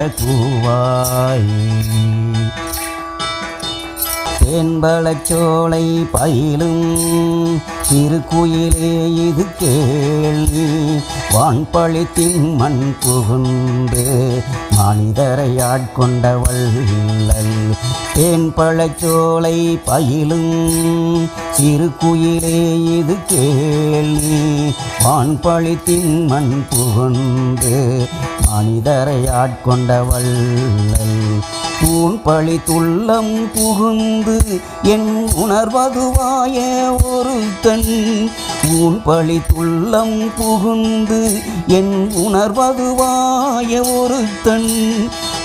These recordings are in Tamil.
Kuwait. தேன்பழச்சோலை பயிலும் திருக்குயிலே இது கேள்வி. வான்பழித்தின் மண் புகுந்து மனிதரை ஆட்கொண்ட வள்ளல். தேன்பழச்சோலை பயிலும் சிறுகுயிலே இது கேள்வி. வான்பழித்தின் மண் புகுந்து மனிதரை ஆட்கொண்ட வள்ளல். ஊன் பழி துள்ளம் புகுந்து என் உணர்வதுவாய ஒருத்தன். ஊன் பழி துள்ளம் புகுந்து என் உணர்வதுவாய ஒருத்தன்.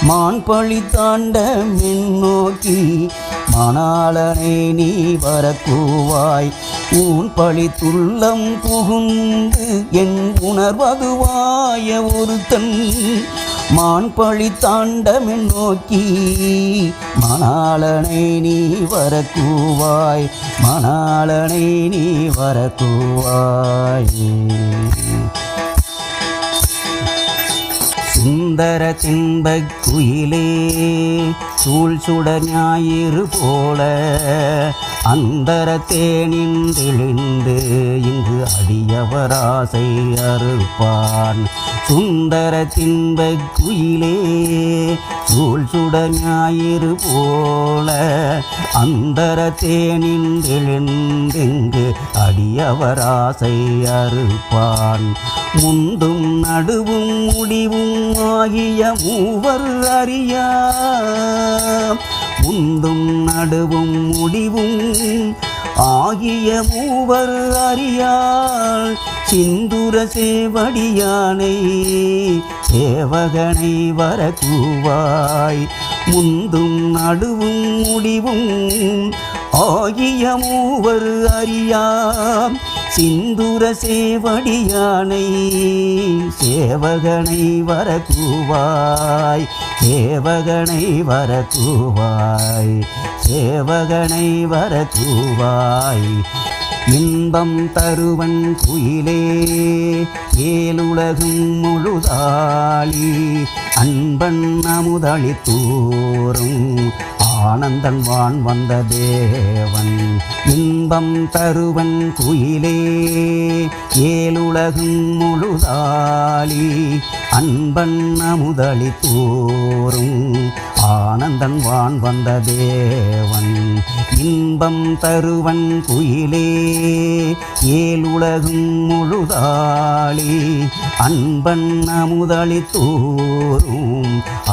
மான் பழி தாண்ட மின்னோக்கி மணாளனை நீ வரக்கூவாய். ஊன் பழி துள்ளம் புகுந்து என் உணர்வதுவாய ஒருத்தன். மான் பழி தாண்டமின் நோக்கி மணாளனை நீ வரக்கூவாய் மணாளனை நீ வரக்கூவாய். சுந்தர தின்பக் குயிலே சூழ் சுட ஞாயிறு போல அந்தர தேனின்றெழுந்து இங்கு அடியவராசை அறுப்பான். சுந்தர தின்பக் குயிலே சூழ் சுட ஞாயிறு போல அந்தர தேனின்றெழுந்தெங்கு அடியவர் ஆசை அறுப்பான். முந்தும் நடுவும் முடிவும் ஆகிய மூவர் அறியா. முந்தும் நடுவும் முடிவும் ஆகிய மூவர் அறியாள் சிந்துர சேவடியானை சேவகனை வரக்கூவாய். முந்தும் நடுவும் முடிவும் ஆகிய மூவர் அறியாம். சிந்துர சேவடியானை சேவகனை வரக்கூவாய் சேவகனை வரக்கூவாய் சேவகனை வரக்கூவாய். இன்பம் தருவன் குயிலே ஏழுலகும் முழுதாளி அன்பன் அமுதளி தூரும் ஆனந்தன் வான் வந்த தேவன். இன்பம் தருவன் குயிலே ஏழுலகும் முழுதாளி அன்பன் அமுதளி தோறும் ஆனந்தன் வான் வந்த தேவன். இன்பம் தருவன் குயிலே ஏழுலகும் முழுதாளி அன்பன் அமுதளி தோறும்